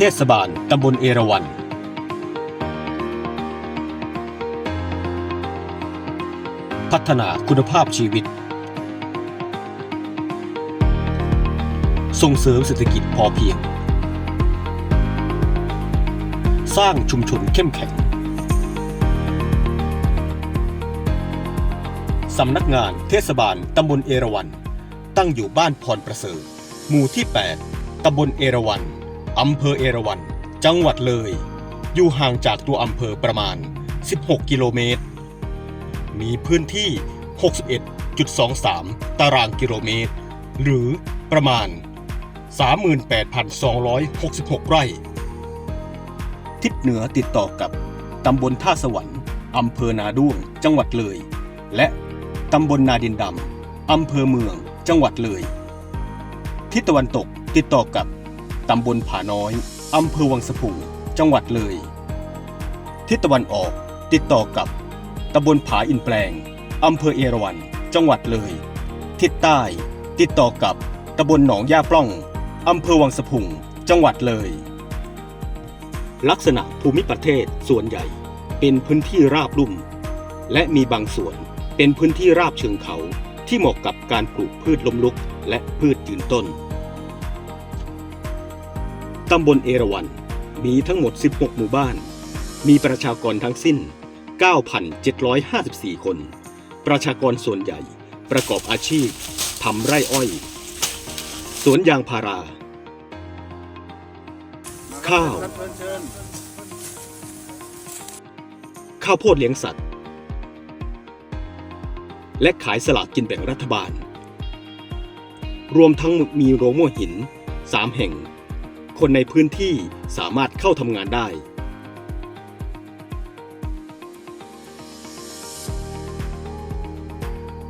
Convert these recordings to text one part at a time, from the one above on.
เทศบาลตำบลเอราวัณพัฒนาคุณภาพชีวิต ส่งเสริมเศรษฐกิจพอเพียง สร้างชุมชนเข้มแข็ง สำนักงานเทศบาลตำบลเอราวัณตั้งอยู่บ้านพรประเสริฐ หมู่ที่ 8ตำบลเอราวัณ อำเภอเอราวัณจังหวัดเลย อยู่ห่างจากตัวอำเภอประมาณ 16 กิโลเมตร มีพื้นที่ 61.23 ตารางกิโลเมตร หรือประมาณ 38,266 ไร่ ทิศเหนือติดต่อกับตำบลท่าสวรรค์อำเภอนาด้วง จังหวัดเลย และตำบลนาดินดำอำเภอเมือง จังหวัดเลย ทิศตะวันตกติดต่อกับ ตำบลผาน้อย อำเภอวังสะพุงจังหวัดเลย ทิศตะวันออกติดต่อกับตำบลผาอินแปลง อำเภอเอราวัณ จังหวัดเลย ทิศใต้ ติดต่อกับตำบลหนองย่าปล้อง อำเภอวังสะพุงจังหวัดเลย ลักษณะภูมิประเทศส่วนใหญ่ เป็นพื้นที่ราบลุ่ม และมีบางส่วนเป็นพื้นที่ราบเชิงเขาที่เหมาะกับการปลูกพืชล้มลุกและพืชยืนต้น ตำบลเอราวัณมีทั้งหมด 16 หมู่บ้าน มีประชากรทั้งสิ้น 9,754 คน ประชากรส่วนใหญ่ประกอบอาชีพทำไร่อ้อย สวนยางพารา ข้าว ข้าวโพดเลี้ยงสัตว์ และขายสลากกินแบ่งรัฐบาล รวมทั้งมีโรงโม่หิน 3 แห่ง คนในพื้นที่สามารถเข้าทำงานได้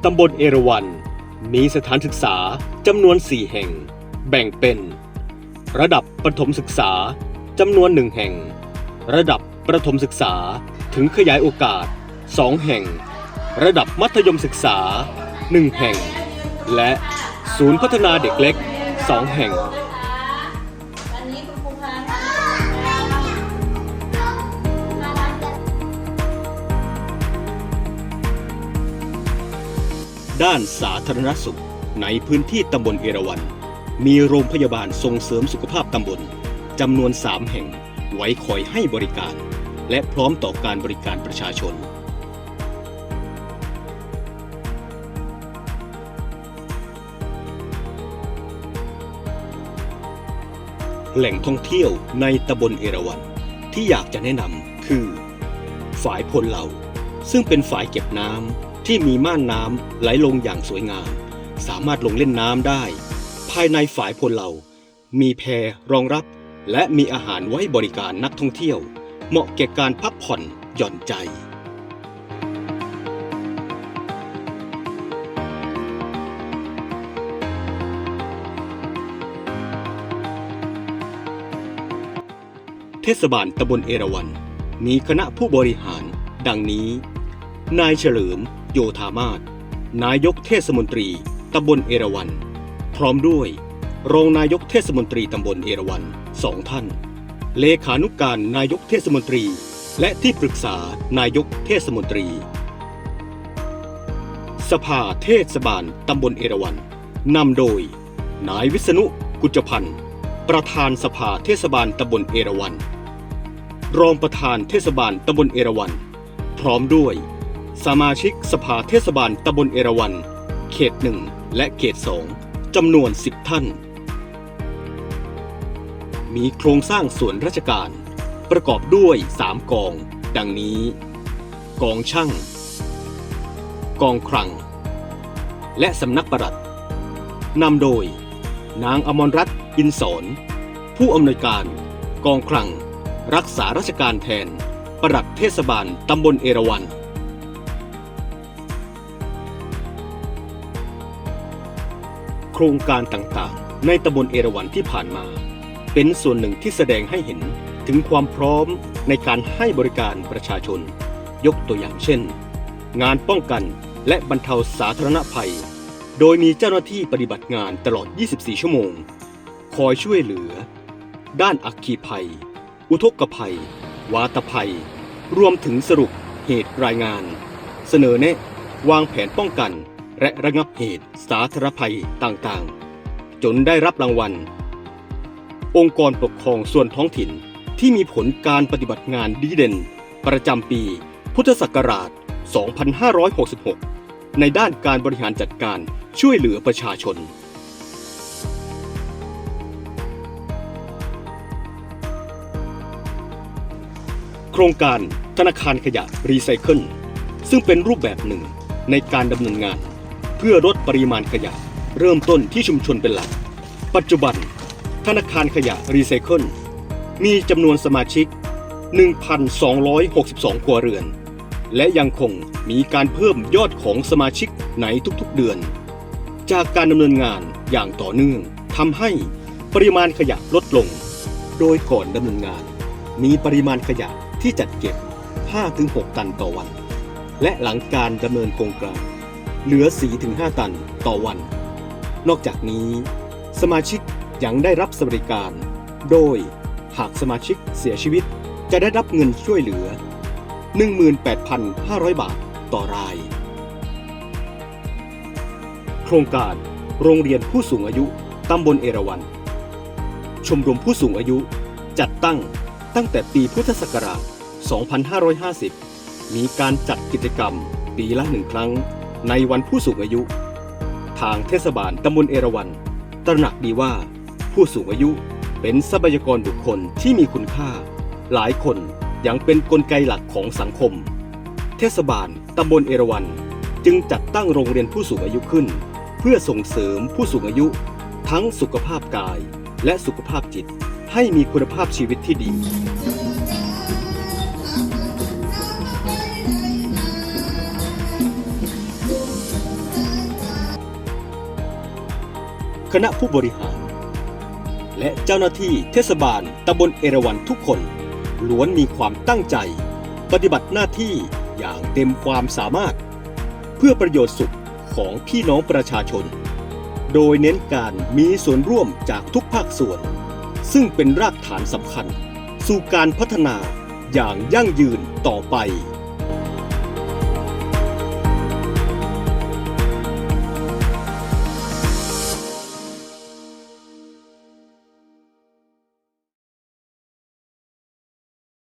ตำบลเอราวัณมีสถานศึกษาจำนวน 4 แห่ง แบ่งเป็น ระดับประถมศึกษาจำนวนหนึ่งแห่ง ระดับประถมศึกษาถึงขยายโอกาส 2 แห่ง ระดับมัธยมศึกษา 1 แห่ง และศูนย์พัฒนาเด็กเล็ก 2 แห่ง ด้านสาธารณสุข ในพื้นที่ตำบลเอราวัณมีโรงพยาบาลส่งเสริมสุขภาพตำบลจำนวน 3 แห่ง ไว้คอยให้บริการ และพร้อมต่อการบริการประชาชน แหล่งท่องเที่ยวในตำบลเอราวัณที่อยากจะแนะนำคือ ฝายพลเหล่า ซึ่งเป็นฝายเก็บน้ำ ที่มีม่านน้ำไหลลงอย่างสวยงาม สามารถลงเล่นน้ำได้ ภายในฝ่ายพลเหล่ามีแพรองรับ และมีอาหารไว้บริการนักท่องเที่ยว เหมาะแก่การพักผ่อนหย่อนใจเทศบาลตำบลเอราวัณมีคณะผู้บริหาร ดังนี้ นายเฉลิม โยธามาศนายกเทศมนตรีตำบลเอราวัณพร้อมด้วยรองนายกเทศมนตรีตำบลเอราวัณสองท่าน เลขานุกการนายกเทศมนตรี และที่ปรึกษานายกเทศมนตรี สภาเทศบาลตำบลเอราวัณนำโดย นายวิษณุกุจพันธ์ประธานสภาเทศบาลตำบลเอราวัณรองประธานเทศบาลตำบลเอราวัณพร้อมด้วย สมาชิกสภาเทศบาลตำบลเอราวัณเขตหนึ่งและเขตสองจำนวน 10 ท่าน มีโครงสร้างส่วนราชการ ประกอบด้วย 3 กอง ดังนี้ กองช่าง กองคลัง และสำนักปลัดนำโดย นางอมรรัตน์อินสอนผู้อำนวยการ กองคลัง รักษาราชการแทนปลัดเทศบาลตำบลเอราวัณ โครงการต่างๆ ในตำบลเอราวัณที่ผ่านมา เป็นส่วนหนึ่งที่แสดงให้เห็นถึงความพร้อมในการให้บริการประชาชน ยกตัวอย่างเช่น งานป้องกันและบรรเทาสาธารณภัย โดยมีเจ้าหน้าที่ปฏิบัติงานตลอด 24 ชั่วโมง คอยช่วยเหลือ ด้านอัคคีภัย อุทกภัย วาตภัย รวมถึงสรุปเหตุรายงาน เสนอแนะ วางแผนป้องกัน และระงับเหตุสาธารณภัยต่างๆ จนได้รับรางวัล องค์กรปกครองส่วนท้องถิ่นที่มีผลการปฏิบัติงานดีเด่น ประจำปี พุทธศักราช 2566 ในด้านการบริหารจัดการช่วยเหลือประชาชน โครงการธนาคารขยะรีไซเคิลซึ่งเป็นรูปแบบหนึ่งในการดำเนินงาน พื่อลดปริมาณขยะ เริ่มต้นที่ชุมชนเป็นหลัก ปัจจุบัน ธนาคารขยะรีไซเคิลมีจำนวนสมาชิก 1,262 ครัวเรือน และยังคงมีการเพิ่มยอดของสมาชิกในทุกๆเดือน จากการดำเนินงานอย่างต่อเนื่องทำให้ปริมาณขยะลดลง โดยก่อนดำเนินงาน มีปริมาณขยะที่จัดเก็บ 5-6 ตันต่อวัน และหลังการดำเนินโครงการ เหลือ 4-5 ตันต่อวัน นอกจากนี้ สมาชิกยังได้รับสวัสดิการ โดยหากสมาชิกเสียชีวิตจะได้รับเงินช่วยเหลือ 18,500 บาทต่อราย โครงการโรงเรียนผู้สูงอายุตำบลเอราวัณชมรมผู้สูงอายุจัดตั้งตั้งแต่ปีพุทธศักราช 2550 มีการจัดกิจกรรมปีละหนึ่งครั้ง ในวันผู้สูงอายุ ทางเทศบาลตำบลเอราวัณตระหนักดีว่า ผู้สูงอายุเป็นทรัพยากรบุคคลที่มีคุณค่า หลายคนยังเป็นนกลไกหลักของสังคม เทศบาลตำบลเอราวัณจึงจัดตั้งโรงเรียนผู้สูงอายุขึ้น เพื่อส่งเสริมผู้สูงอายุ ทั้งสุขภาพกายและสุขภาพจิตให้มีคุณภาพชีวิตที่ดี คณะผู้บริหาร และเจ้าหน้าที่เทศบาลตำบลเอราวัณทุกคนล้วนมีความตั้งใจ ปฏิบัติหน้าที่อย่างเต็มความสามารถ เพื่อประโยชน์สุขของพี่น้องประชาชน โดยเน้นการมีส่วนร่วมจากทุกภาคส่วน ซึ่งเป็นรากฐานสำคัญ สู่การพัฒนาอย่างยั่งยืนต่อไป